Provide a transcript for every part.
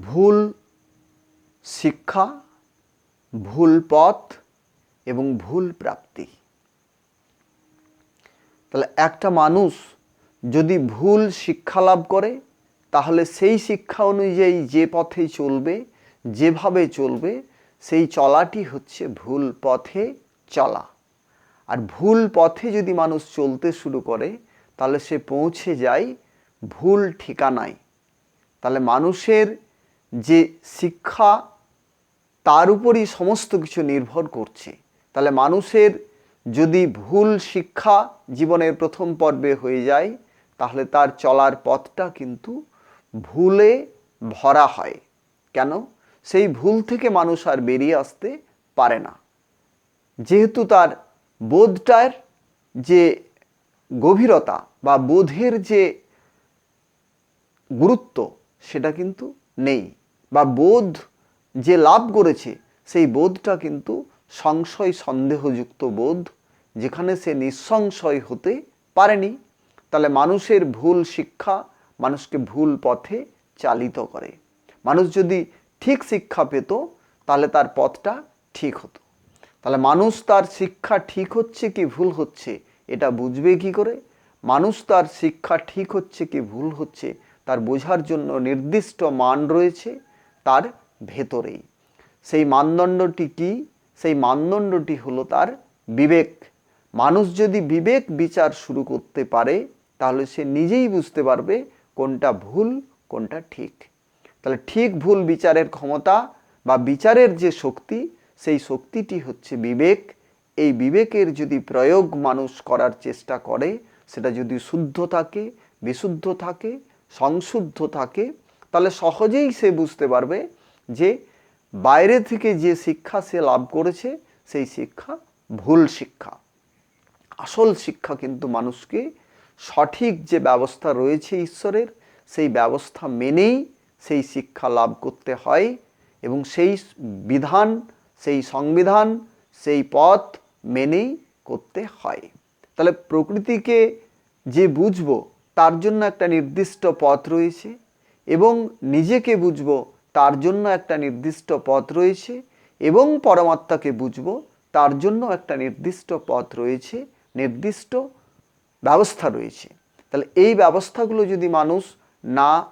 ভুল শিক্ষা, ভুল পথ এবং ভুল প্রাপ্তি। তাহলে একটা মানুষ যদি ভুল শিক্ষা লাভ করে, তাহলে সেই শিক্ষা অনুযায়ী যে পথে চলবে, যেভাবে চলবে, সেই চলাটি হচ্ছে ভুল পথে চলা। আর ভুল পথে যদি মানুষ চলতে শুরু করে, তাহলে সে পৌঁছে যায় ভুল ঠিকানায়। তাহলে মানুষের যে শিক্ষা তার উপরই সমস্ত কিছু নির্ভর করছে। তাহলে মানুষের যদি ভুল শিক্ষা জীবনের প্রথম পর্বে হয়ে যায়, তাহলে তার চলার পথটা কিন্তু ভুলে ভরা হয়। কেন? সেই ভুল থেকে মানুষ আর বেরিয়ে আসতে পারে না। যেহেতু তার বোধটার যে গভীরতা বা বোধের যে গুরুত্ব, সেটা কিন্তু নেই। বা বোধ যে লাভ করেছে, সেই বোধটা কিন্তু সংশয় সন্দেহযুক্ত বোধ, যেখানে সে নিঃসংশয় হতে পারেনি। তাহলে মানুষের ভুল শিক্ষা মানুষকে ভুল পথে চালিত করে। মানুষ যদি ঠিক শিক্ষা পেত, তাহলে তার পথটা ঠিক হতো। তাহলে মানুষ তার শিক্ষা ঠিক হচ্ছে কি ভুল হচ্ছে, এটা বুঝবে কি করে? মানুষ তার শিক্ষা ঠিক হচ্ছে কি ভুল হচ্ছে, তার বোঝার জন্য নির্দিষ্ট মান রয়েছে। তার ভেতরেই। সেই মানদণ্ডটি কি? সেই মানদণ্ডটি হলো তার বিবেক। মানুষ যদি বিবেক বিচার শুরু করতে পারে, তাহলে সে নিজেই বুঝতে পারবে কোনটা ভুল, কোনটা ঠিক। তাহলে ঠিক ভুল বিচারের ক্ষমতা বা বিচারের যে শক্তি, সেই শক্তিটি হচ্ছে বিবেক। এই বিবেকের যদি প্রয়োগ মানুষ করার চেষ্টা করে, সেটা যদি শুদ্ধ থাকে, বিশুদ্ধ থাকে, সংশুদ্ধ থাকে তাহলে সহজেই সে বুঝতে পারবে যে বাইরে থেকে যে শিক্ষা সে লাভ করেছে, সেই শিক্ষা ভুল শিক্ষা। আসল শিক্ষা কিন্তু মানুষকে সঠিক যে ব্যবস্থা রয়েছে ঈশ্বরের, সেই ব্যবস্থা মেনেই সেই শিক্ষা লাভ করতে হয় এবং সেই বিধান, সেই সংবিধান, সেই পথ মেনেই করতে হয়। তাহলে প্রকৃতিকে যে বুঝব, তার জন্য একটা নির্দিষ্ট পথ রয়েছে। এবং নিজেকে বুঝব, তার জন্য একটা নির্দিষ্ট পথ রয়েছে এবং পরমাত্মাকে বুঝব, তার জন্য একটা নির্দিষ্ট পথ রয়েছে, নির্দিষ্ট ব্যবস্থা রয়েছে। তাহলে এই ব্যবস্থাগুলো যদি মানুষ না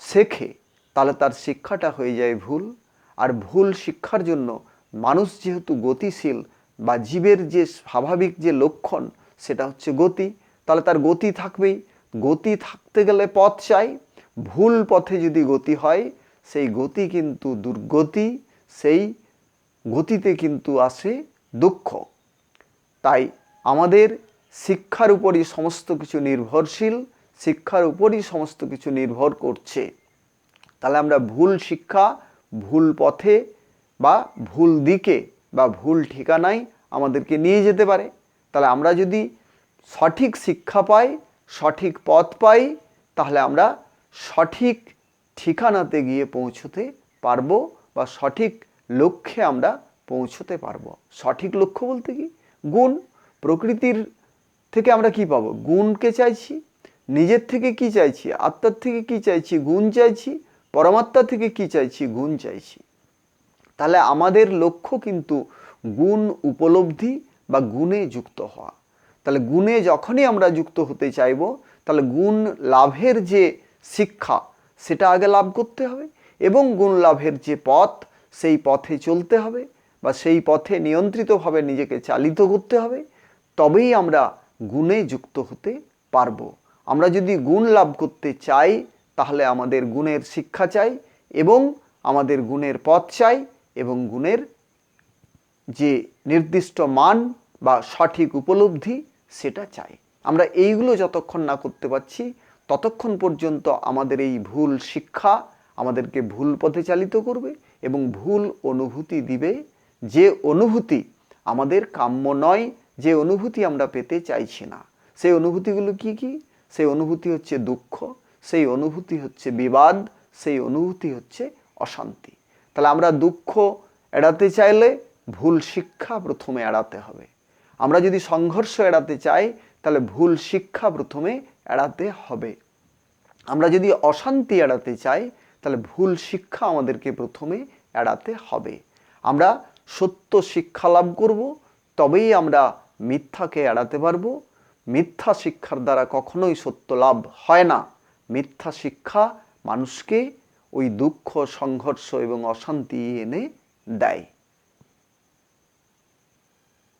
শেখে, তাহলে তার শিক্ষাটা হয়ে যায় ভুল। আর ভুল শিক্ষার জন্য মানুষ যেহেতু গতিশীল বা জীবের যে স্বাভাবিক যে লক্ষণ, সেটা হচ্ছে গতি। তাহলে তার গতি থাকবেই। গতি থাকতে গেলে পথ চাই। ভুল পথে যদি গতি হয়, সেই গতি কিন্তু দুর্গতি, সেই গতিতে কিন্তু আসে দুঃখ। তাই আমাদের শিক্ষার উপরই সমস্ত কিছু নির্ভরশীল, শিক্ষার উপরই সমস্ত কিছু নির্ভর করছে। তাহলে আমরা ভুল শিক্ষা, ভুল পথে বা ভুল দিকে বা ভুল ঠিকানায় আমাদেরকে নিয়ে যেতে পারে। তাহলে আমরা যদি সঠিক শিক্ষা পাই, সঠিক পথ পাই, তাহলে আমরা সঠিক ঠিকানাতে গিয়ে পৌঁছতে পারব বা সঠিক লক্ষ্যে আমরা পৌঁছতে পারব। সঠিক লক্ষ্য বলতে কি? গুণ, প্রকৃতির থেকে আমরা কি পাবো? গুণকে চাইছি, নিজের থেকে কি চাইছি? আত্মার থেকে কি চাইছি? গুণ চাইছি, পরমাত্মা থেকে কি চাইছি? গুণ চাইছি। তাহলে আমাদের লক্ষ্য কিন্তু গুণ উপলব্ধি বা গুণে যুক্ত হওয়া। তাহলে গুণে যখনই আমরা যুক্ত হতে চাইব, তাহলে গুণ লাভের যে শিক্ষা, সেটা আগে লাভ করতে হবে এবং গুণ লাভের যে পথ, সেই পথে চলতে হবে বা সেই পথে নিয়ন্ত্রিতভাবে নিজেকে চালিত করতে হবে, তবেই আমরা গুণে যুক্ত হতে পারব। আমরা যদি গুণ লাভ করতে চাই, তাহলে আমাদের গুণের শিক্ষা চাই এবং আমাদের গুণের পথ চাই এবং গুণের যে নির্দিষ্ট মান বা সঠিক উপলব্ধি, সেটা চাই। আমরা এইগুলো যতক্ষণ না করতে পারছি ততক্ষণ পর্যন্ত আমাদের এই ভুল শিক্ষা আমাদেরকে ভুল পথে চালিত করবে এবং ভুল অনুভূতি দিবে। যে অনুভূতি আমাদের কাম্য নয়, যে অনুভূতি আমরা পেতে চাইছি না। সেই অনুভূতিগুলো কি কি? সেই অনুভূতি হচ্ছে দুঃখ, সেই অনুভূতি হচ্ছে বিবাদ, সেই অনুভূতি হচ্ছে অশান্তি। তাহলে আমরা দুঃখ এড়াতে চাইলে ভুল শিক্ষা প্রথমে এড়াতে হবে। আমরা যদি সংঘর্ষ এড়াতে চাই, তাহলে ভুল শিক্ষা প্রথমে এড়াতে হবে। আমরা যদি অশান্তি এড়াতে চাই, তাহলে ভুল শিক্ষা আমাদেরকে প্রথমে এড়াতে হবে। আমরা সত্য শিক্ষা লাভ করব, তবেই আমরা মিথ্যাকে এড়াতে পারব। মিথ্যা শিক্ষার দ্বারা কখনোই সত্য লাভ হয় না। মিথ্যা শিক্ষা মানুষকে ওই দুঃখ, সংঘর্ষ এবং অশান্তি এনে দেয়।